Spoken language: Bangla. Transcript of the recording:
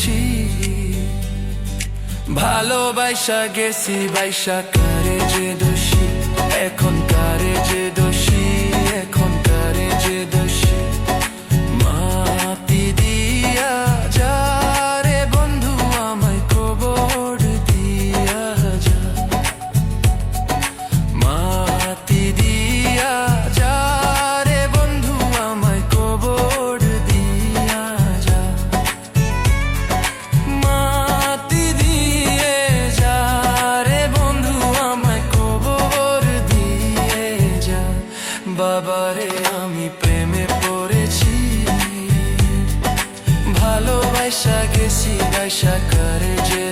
পড়েছি ভালোবাসা গেছি বাইসা কারে যে দোষী? এখন কারে যে দোষী? বাবারে আমি প্রেমে পড়েছি। ভালোবাসা গেছি বাসা করে যে